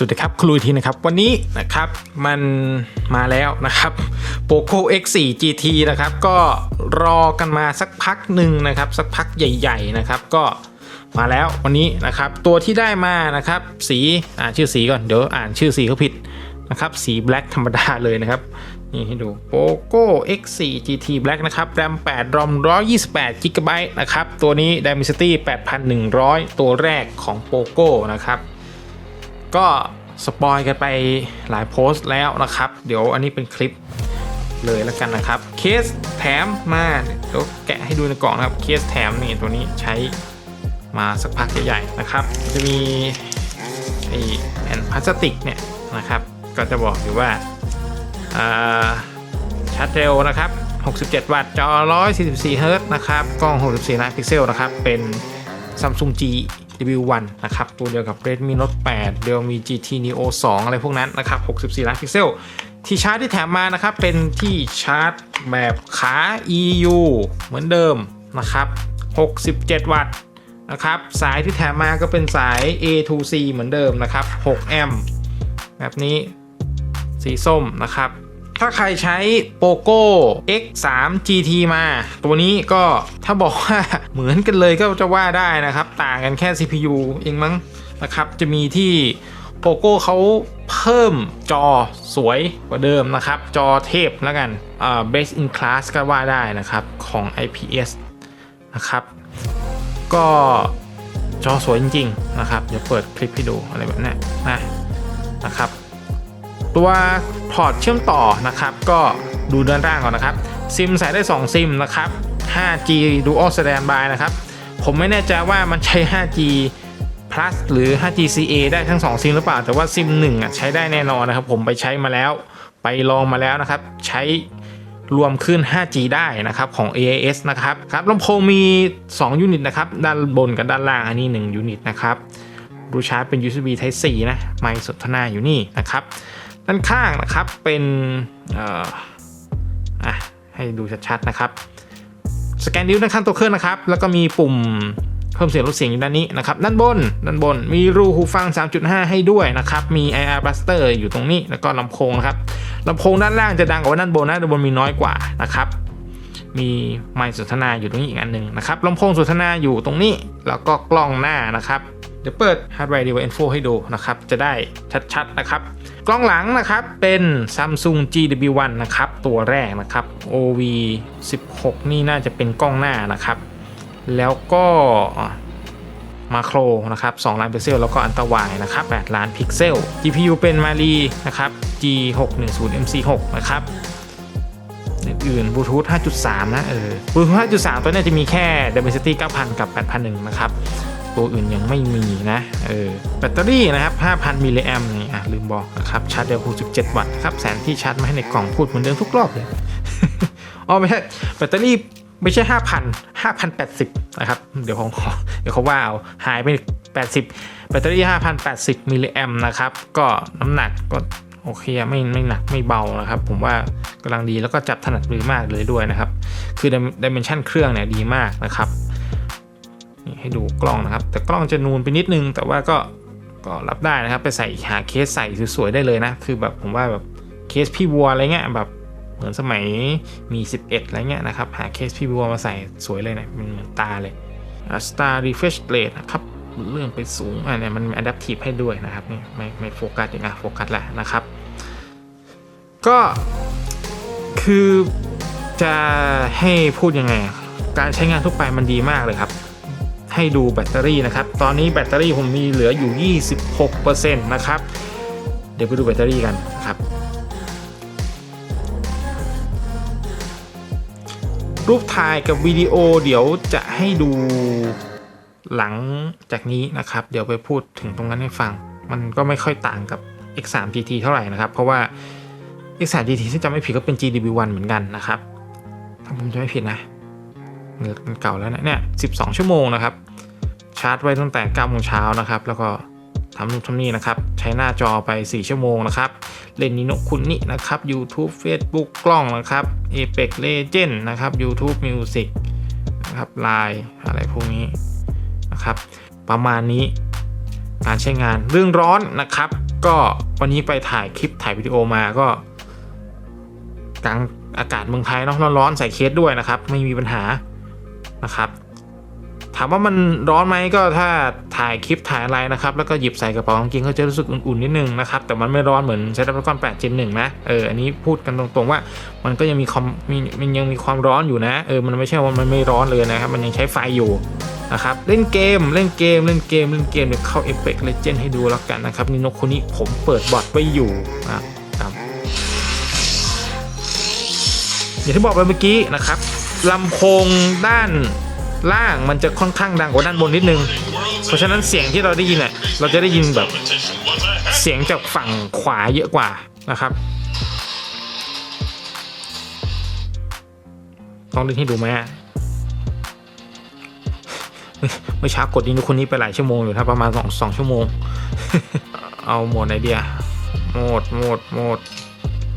สวัสดีครับครูอีกทีนะครับ วันนี้นะครับมันมาแล้วนะครับ POCO X4 GT นะครับ ก็รอกันมาสักพักหนึ่งนะครับ สักพักใหญ่ๆนะครับ ก็มาแล้ววันนี้นะครับ ตัวที่ได้มานะครับ สีอ่านชื่อสีก่อนเดี๋ยวอ่านชื่อสีเขาผิดนะครับ สี black ธรรมดาเลยนะครับ นี่ให้ดู POCO X4 GT Black นะครับ RAM 8 ROM 128 GB นะครับ ตัวนี้ Dimensity 8100 ตัวแรกของ POCO นะครับ ก็สปอยกันไปหลายโพสต์แล้วนะครับ เดี๋ยวอันนี้เป็นคลิปเลยแล้วกันนะครับ เคสแถมมาเดี๋ยวแกะให้ดูในกล่องนะครับ เคสแถมนี่ตัวนี้ใช้มาสักพักใหญ่ๆนะครับ จะมีไอแผ่นพลาสติกเนี่ยนะครับ ก็จะบอกอยู่ว่าชาร์จเร็วนะครับ 67 วัตต์ จอ 144 เฮิร์ตนะครับ กล้อง 64 ล้านพิกเซลนะครับ เป็น Samsung G W1 นะครับ ตัวเดียวกับ Redmi Note 8 Realme GT Neo 2 อะไรพวกนั้นนะครับ 64 ล้านพิกเซล ที่ชาร์จที่แถมมานะครับ เป็นที่ชาร์จแบบขา EU เหมือนเดิมนะครับ 67 วัตต์นะครับ สายที่แถมมาก็เป็นสาย A to C เหมือนเดิมนะครับ 6 แอมป์แบบนี้ สีส้มนะครับ ถ้าใครใช้ POCO X3 GT มา ตัวนี้ก็ถ้าบอกว่าเหมือนกันเลยก็จะว่าได้นะครับ ต่างกันแค่ CPU เองมั้งนะครับ จะมีที่ POCO เขาเพิ่มจอสวยกว่าเดิมนะครับ จอเทพแล้วกันอ่า best in class ก็ว่าได้นะครับของ IPS นะครับ ก็จอสวยจริงๆนะครับ เดี๋ยวเปิดคลิปให้ดูอะไรแบบนี้นะนะครับ ตัวพอร์ตเชื่อมต่อนะครับ ก็ดูด้านล่างก่อนนะครับ ซิมใส่ได้ 2 ซิมนะครับ 5G Dual Standby นะครับ ผมไม่แน่ใจว่ามันใช้ 5G Plus หรือ 5G CA ได้ทั้ง 2 ซิมหรือเปล่า แต่ว่าซิม1อะใช้ได้แน่นอนนะครับ ผมไปใช้มาแล้ว ไปลองมาแล้วนะครับ ใช้รวมขึ้น 5G ได้นะครับของ AIS นะครับ ครับลำโพงมี 2 ยูนิตนะครับ ด้านบนกับด้านล่างอันนี้ 1 ยูนิตนะครับรูชาร์จเป็น USB Type C นะ ไมค์สนทนาอยู่นี่นะครับ ด้านข้างนะครับเป็นอะให้ดูชัดๆนะครับสแกนนิ้วด้านข้างตัวเครื่องนะครับ แล้วก็มีปุ่มเพิ่มเสียงลดเสียงอยู่ด้านนี้นะครับ ด้านบน ด้านบน มีรูหูฟัง 3.5 ให้ด้วยนะครับ มี IR Buster อยู่ตรงนี้ แล้วก็ลำโพงนะครับ ลำโพงด้านล่างจะดังกว่าด้านบนนะ ด้านบนมีน้อยกว่านะครับ มีไมค์สนทนาอยู่ตรงนี้อีกอันหนึ่งนะครับ ลำโพงสนทนาอยู่ตรงนี้ แล้วก็กล้องหน้านะครับ เดี๋ยวเปิด Hardware Device Info ให้ดูนะครับ จะได้ชัดๆนะครับ กล้องหลังนะครับเป็น Samsung GW1 นะครับ ตัวแรกนะครับ OV 16 นี่น่าจะเป็นกล้องหน้านะครับ แล้วก็มาโครนะครับ2ล้านพิกเซล แล้วก็อันตวายนะครับ8ล้านพิกเซล GPU เป็น Mali นะครับ G610 MC6 นะครับอื่นๆบลูทูธ5.3 นะ เออบลูทูธ5.3 ตัวนี้จะมีแค่ Dimensity 9,000 กับ 8,001 นะครับ ตัวอื่นยังไม่มีนะเออแบตเตอรี่นะครับ 5,000 มิลลิแอมนี่อะลืมบอกนะครับชาร์จเร็ว67 วัตต์ครับแสนที่ชาร์จมาให้ในกล่องพูดเหมือนเดิมทุกรอบเลยอ๋อไม่ใช่แบตเตอรี่ไม่ใช่ 5,000 5,080 นะครับ เดี๋ยวผมขอเดี๋ยวเขาว่าเอาหายไป 80 แบตเตอรี่ 5,080 มิลลิแอมนะครับ ก็น้ำหนักก็โอเคไม่ไม่หนักไม่เบานะครับ ผมว่ากำลังดีแล้วก็จับถนัดมือมากเลยด้วยนะครับ คือดิเมนชันเครื่องเนี่ยดีมากนะครับ นี่ให้ดูกล้องนะครับ แต่กล้องจะนูนไปนิดนึง แต่ว่าก็ก็รับได้นะครับ ไปใส่หาเคสใส่สวยๆได้เลยนะ คือแบบผมว่าแบบเคสพี่วัวอะไรเงี้ยแบบเหมือนสมัยมี 11 อะไรเงี้ยนะครับ หาเคสพี่วัวมาใส่สวยเลยนะมันเหมือนตาเลย Star Refresh Rate นะครับเลื่อนไปสูงอันนี้มัน Adaptive ให้ด้วยนะครับนี่ไม่ไม่โฟกัสอย่างอะโฟกัสแหละนะครับ ก็คือจะให้พูดยังไง การใช้งานทั่วไปมันดีมากเลยครับ ให้ดูแบตเตอรี่นะครับ ตอนนี้แบตเตอรี่ผมมีเหลืออยู่ 26%นะครับ เดี๋ยวไปดูแบตเตอรี่กันครับ รูปถ่ายกับวิดีโอเดี๋ยวจะให้ดูหลังจากนี้นะครับ เดี๋ยวไปพูดถึงตรงนั้นให้ฟัง มันก็ไม่ค่อยต่างกับ X3 GT เท่าไหร่นะครับ เพราะว่า X3 GT ที่จำไม่ผิดก็เป็น GW1 เหมือนกันนะครับ ถ้าผมจะไม่ผิดนะ เงินเก่าแล้วเนี่ย12ชั่วโมงนะครับ ชาร์จไว้ตั้งแต่9โมงเช้านะครับ แล้วก็ทำนู่นทำนี่นะครับ ใช้หน้าจอไป 4 ชั่วโมงนะครับ เล่นนิโนคุณนี่นะครับ YouTube Facebook กล้องนะครับ Apex Legend นะครับ YouTube Music นะครับ Line อะไรพวกนี้นะครับ ประมาณนี้การใช้งานเรื่องร้อนนะครับ ก็วันนี้ไปถ่ายคลิปถ่ายวิดีโอมาก็กลางอากาศเมืองไทยเนาะร้อนๆใส่เคสด้วยนะครับ ไม่มีปัญหา นะครับถามว่ามันร้อนไหมก็ถ้าถ่ายคลิปถ่ายอะไรนะครับ แล้วก็หยิบใส่กระเป๋ากางเกงก็จะรู้สึกอุ่นๆนิดนึงนะครับ แต่มันไม่ร้อนเหมือน Snapdragon 8 Gen 1นะเอออันนี้พูดกันตรงๆว่ามันก็ยังมีความมีมันยังมีความร้อนอยู่นะเออมันไม่ใช่ว่ามันไม่ร้อนเลยนะครับมันยังใช้ไฟอยู่นะครับเล่นเกมเล่นเกมเล่นเกมเล่นเกมเดี๋ยวเข้า Apex Legends ให้ดูแล้วกันนะครับนี่นกคนนี้ผมเปิดบอทไว้อยู่นะครับอย่างที่บอกไปเมื่อกี้นะครับ ลำโพงด้านล่างมันจะค่อนข้างดังกว่าด้านบนนิดนึง เพราะฉะนั้นเสียงที่เราได้ยินเนี่ยเราจะได้ยินแบบเสียงจากฝั่งขวาเยอะกว่านะครับต้องเล่นให้ดูไหมเมื่อเช้ากดยิงคนนี้ไปหลายชั่วโมงอยู่ครับประมาณสองสองชั่วโมง เอาหมดไหนเดียหมดหมดหมด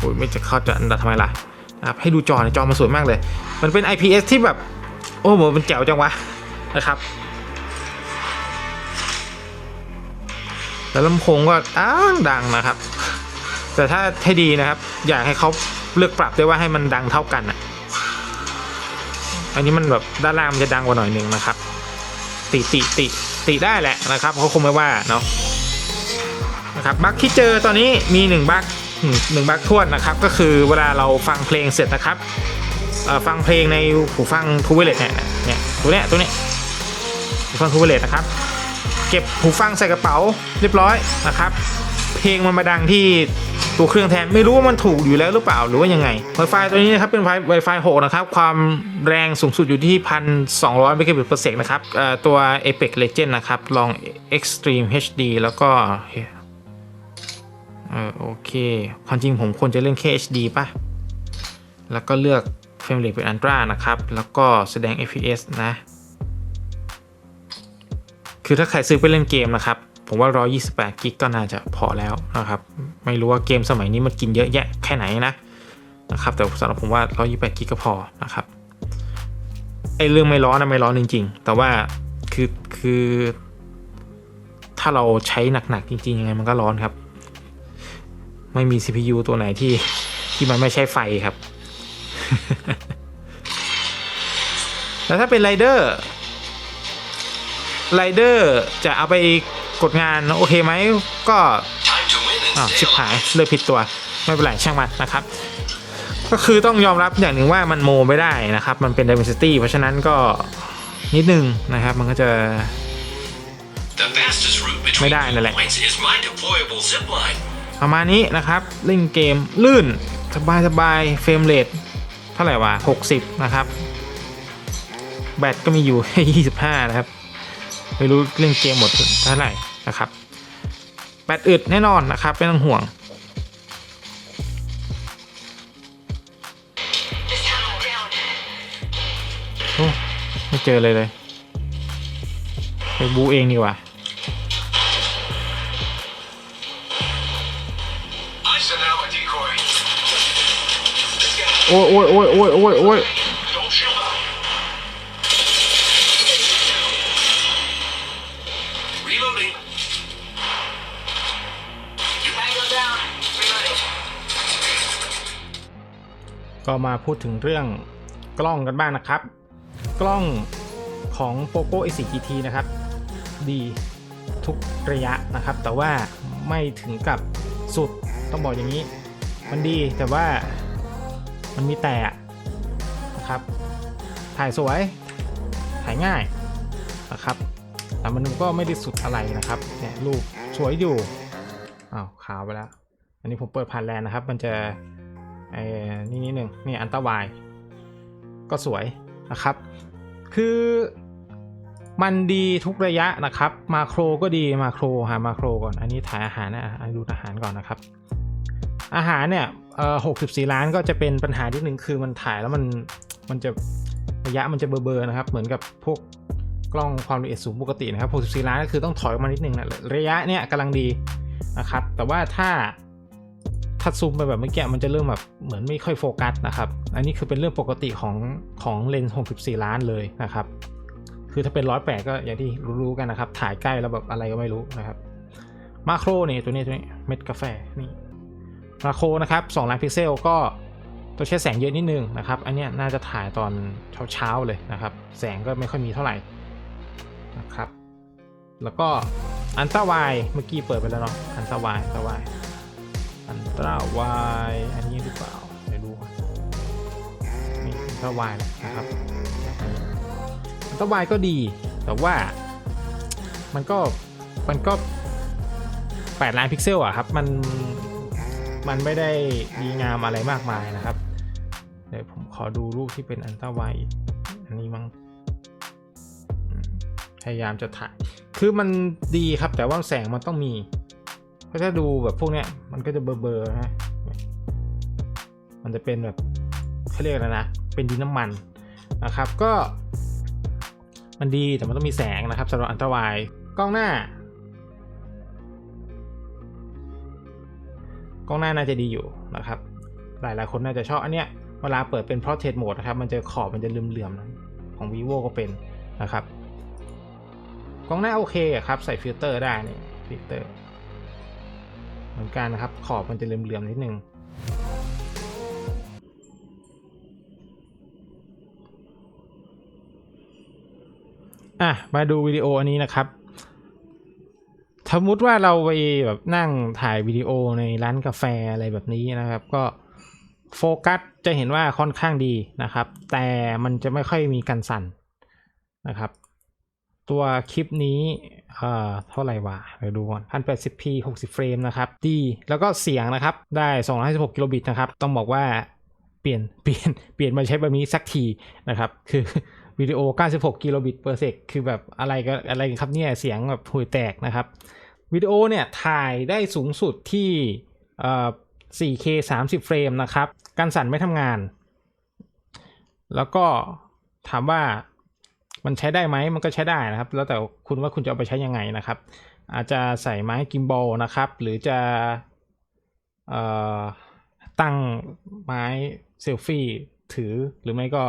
อุ้ยไม่จะเข้าจะอันดับทำไมล่ะ นะครับให้ดูจอนอยจอมันสวยมากเลย มันเป็น IPS ที่แบบ โอ้โหมันแจ๋วจังวะนะครับ แล้วลำโพงก็ดังดังนะครับ แต่ถ้าให้ดีนะครับ อยากให้เขาเลือกปรับด้วยว่าให้มันดังเท่ากันอะอันนี้มันแบบด้านล่างมันจะดังกว่าหน่อยหนึ่งนะครับ ติติติติได้แหละนะครับเขาคงไม่ว่าเนาะนะครับบั๊กที่เจอตอนนี้มีหนึ่งบั๊ก หนึ่งบักทวนนะครับ ก็คือเวลาเราฟังเพลงเสร็จนะครับฟังเพลงในหูฟังทูเวเลตเนี่ยเนี่ยตัวเนี้ยตัวเนี้ยหูฟังทูเวเลตนะครับ เก็บหูฟังใส่กระเป๋าเรียบร้อยนะครับ เพลงมันมาดังที่ตัวเครื่องแทนไม่รู้ว่ามันถูกอยู่แล้วหรือเปล่าหรือว่ายังไง Wi-Fi ตัวนี้นะครับเป็น Wi-Fi 6 นะครับ ความแรงสูงสุดอยู่ที่ 1,200เมกะบิต per sec นะครับตัว Apex Legend นะครับลอง Extreme HD แล้วก็ เออโอเค ความจริงผมควรจะเล่นแค่ HD ป่ะ แล้วก็เลือก Frame Rate เป็น Ultra นะครับ แล้วก็แสดง FPS นะ คือถ้าใครซื้อไปเล่นเกมนะครับ ผมว่า 128กิกก็น่าจะพอแล้วนะครับ ไม่รู้ว่าเกมสมัยนี้มันกินเยอะแยะแค่ไหนนะนะครับ แต่สำหรับผมว่า 128กิกก็พอนะครับ ไอเรื่องไม่ร้อนนะไม่ร้อนจริง ๆ แต่ว่าคือคือ ถ้าเราใช้หนักๆจริงๆยังไงมันก็ร้อนครับ ไม่มี CPU ตัวไหนที่ที่มันไม่ใช่ไฟครับ แล้วถ้าเป็นไรเดอร์ไรเดอร์จะเอาไปกดงานโอเคไหมก็อ้าวชิบหายเลือกผิดตัวไม่เป็นไรช่างมันนะครับ ก็คือต้องยอมรับอย่างหนึ่งว่ามันโมไม่ได้นะครับ มันเป็น Dimensity เพราะฉะนั้นก็นิดนึงนะครับมันก็จะ The fastest route between May die two na lang. points ประมาณนี้นะครับเล่นเกมลื่นสบายสบายเฟรมเรทเท่าไหร่วะ60 นะครับ แบตก็มีอยู่25 นะครับ ไม่รู้เล่นเกมหมดเท่าไหร่นะครับ แบตอึดแน่นอนนะครับไม่ต้องห่วงโอ้ไม่เจอเลยเลยไปบูเองดีกว่า โอ้ยโอ้ยโอ้ยโอ้ยโอ้ยโอ้ยก็มาพูดถึงเรื่องกล้องกันบ้างนะครับ กล้องของ POCO A4 GT นะครับ ดีทุกระยะนะครับ แต่ว่าไม่ถึงกับสุดต้องบอกอย่างนี้ มันดีแต่ว่า มันมีแต่นะครับ ถ่ายสวย ถ่ายง่ายนะครับ แต่มันก็ไม่ได้สุดอะไรนะครับเนี่ยรูปสวยอยู่อ้าวขาวไปแล้ว อันนี้ผมเปิดผ่านแลนนะครับ มันจะเอ่อนี่นิดหนึ่งนี่อันตรายก็สวยนะครับ คือมันดีทุกระยะนะครับ มาโครก็ดีมาโครหามาโครก่อน อันนี้ถ่ายอาหารนะอันดูอาหารก่อนนะครับ อาหารเนี่ย เอ่อหกสิบสี่ล้านก็จะเป็นปัญหาที่หนึ่งคือมันถ่ายแล้วมันมันจะระยะมันจะเบลอๆนะครับ เหมือนกับพวกกล้องความละเอียดสูงปกตินะครับ 64 ล้านก็คือต้องถอยออกมานิดนึงนะระยะเนี่ยกำลังดีนะครับ แต่ว่าถ้าถ้าซูมไปแบบเมื่อกี้มันจะเริ่มแบบเหมือนไม่ค่อยโฟกัสนะครับ อันนี้คือเป็นเรื่องปกติของของเลนส์ 64 ล้านเลยนะครับ คือถ้าเป็น 108 ก็อย่างที่รู้ๆกันนะครับ ถ่ายใกล้แล้วแบบอะไรก็ไม่รู้นะครับ มาโครนี่ตัวนี้ตัวนี้เม็ดกาแฟนี่ มาโครนะครับ2ล้านพิกเซลก็ตัวใช้แสงเยอะนิดนึงนะครับ อันนี้น่าจะถ่ายตอนเช้าๆเลยนะครับ แสงก็ไม่ค่อยมีเท่าไหร่นะครับ แล้วก็อันตราวายเมื่อกี้เปิดไปแล้วเนาะอันตราวายอันตราวายอันตราวายอันนี้หรือเปล่าเดี๋ยวดูก่อนนี่อันตราวาลยนะครับอันตราวายก็ดี แต่ว่ามันก็มันก็8ล้านพิกเซลอะครับมัน มันไม่ได้ดีงามอะไรมากมายนะครับ เดี๋ยวผมขอดูรูปที่เป็นอันตราไวอีกอันนี้มั้งพยายามจะถ่าย คือมันดีครับแต่ว่าแสงมันต้องมี เพราะถ้าดูแบบพวกเนี้ยมันก็จะเบลอๆนะมันจะเป็นแบบเขาเรียกอะไรนะ เป็นดินน้ำมันนะครับ ก็ มันดีแต่มันต้องมีแสงนะครับสำหรับอันตรายกล้องหน้า กล้องหน้าน่าจะดีอยู่นะครับ หลายๆคนน่าจะชอบอันเนี้ยเวลาเปิดเป็น portrait mode นะครับ มันจะขอบมันจะเหลื่อมๆนะของ vivo ก็เป็นนะครับ กล้องหน้าโอเคอะครับ ใส่ฟิลเตอร์ได้นี่ฟิลเตอร์เหมือนกันนะครับ ขอบมันจะเหลื่อมๆนิดนึงอะมาดูวิดีโออันนี้นะครับ สมมติว่าเราไปแบบนั่งถ่ายวิดีโอในร้านกาแฟอะไรแบบนี้นะครับ ก็โฟกัสจะเห็นว่าค่อนข้างดีนะครับ แต่มันจะไม่ค่อยมีการสั่นนะครับ ตัวคลิปนี้เอ่อเท่าไหร่วะเดี๋ยวดูก่อน 1080p 60 เฟรมนะครับ ดี แล้วก็เสียงนะครับ ได้ 256กิโลบิตนะครับ ต้องบอกว่าเปลี่ยน เปลี่ยน เปลี่ยนมาใช้แบบนี้สักทีนะครับ คือ วิดีโอ 96 กิโลบิตเปอร์เซกคือแบบอะไรก็อะไรกันครับเนี่ยเสียงแบบห่วยแตกนะครับ วิดีโอเนี่ยถ่ายได้สูงสุดที่ 4K 30 เฟรมนะครับ การสั่นไม่ทำงาน แล้วก็ถามว่ามันใช้ได้ไหมมันก็ใช้ได้นะครับ แล้วแต่คุณว่าคุณจะเอาไปใช้ยังไงนะครับ อาจจะใส่ไม้กิมบอลนะครับ หรือจะเอ่อตั้งไม้เซลฟี่ถือหรือไม่ก็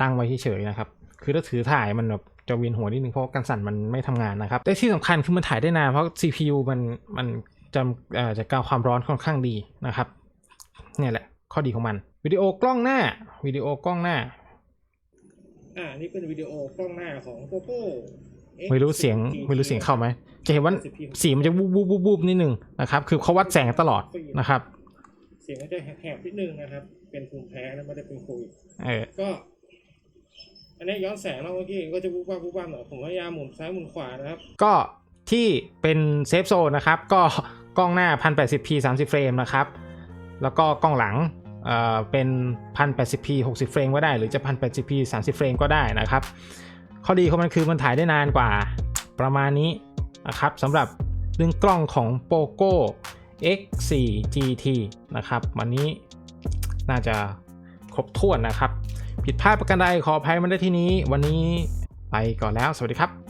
ตั้งไว้เฉยๆนะครับ คือถ้าถือถ่ายมันแบบจะเวียนหัวนิดนึงเพราะว่าการสั่นมันไม่ทำงานนะครับ แต่ที่สำคัญคือมันถ่ายได้นานเพราะ CPU มันมันจำเอ่อจะการความร้อนค่อนข้างดีนะครับเนี่ยแหละข้อดีของมัน วิดีโอกล้องหน้า วิดีโอกล้องหน้า อ่า นี่เป็นวิดีโอกล้องหน้าของ Poco X ไม่รู้เสียง GT ไม่รู้เสียงเข้าไหม จะเห็นว่าสีมันจะวูบวูบวูบวูบนิดนึงนะครับ คือเขาวัดแสงตลอดนะครับ เสียงมันจะแหบๆนิดนึงนะครับ เป็นภูมิแพ้นะไม่ได้เป็นโควิดเออก็ อันนี้ย้อนแสงแล้วเมื่อกี้ก็จะวูบวาบวูบวาบหน่อยผมพยายามหมุนซ้ายหมุนขวานะครับ ก็ที่เป็นเซฟโซนนะครับ ก็กล้องหน้า 1080p 30 เฟรมนะครับ แล้วก็กล้องหลังเอ่อเป็น 1080p 60 เฟรมก็ได้ หรือจะ 1080p 30 เฟรมก็ได้นะครับ ข้อดีของมันคือมันถ่ายได้นานกว่าประมาณนี้นะครับสำหรับเรื่องกล้องของ POCO X4 GT นะครับ วันนี้น่าจะครบถ้วนนะครับ ผิดพลาดประการใดขออภัยมาได้ที่นี้ วันนี้ไปก่อนแล้ว สวัสดีครับ